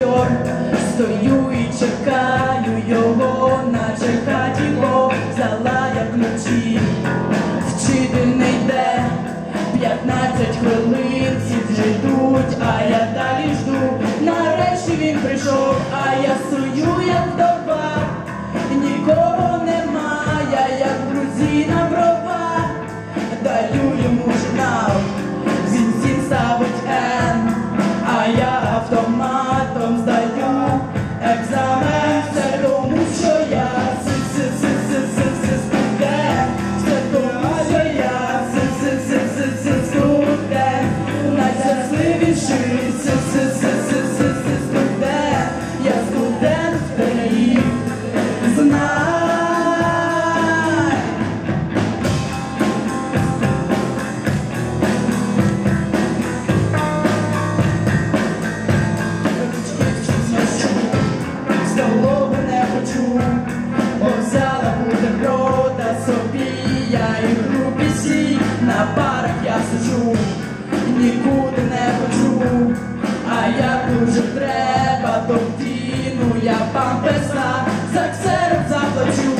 Стою і чекаю його, наче хатіло взяла я ключі. Вчитель не йде, 15 хвилин всі ждуть, а я далі жду. Нарешті він прийшов, а я сую, як вдова, нікого немає, як друзі на брова, даю йому журнал, він всім ставить Н, а я автомат. Ей, знай, з того не хочу, повзяла буде грота собі, я і групі на парах я сиджу, нікуди не хочу, а як дуже треба то. Let's do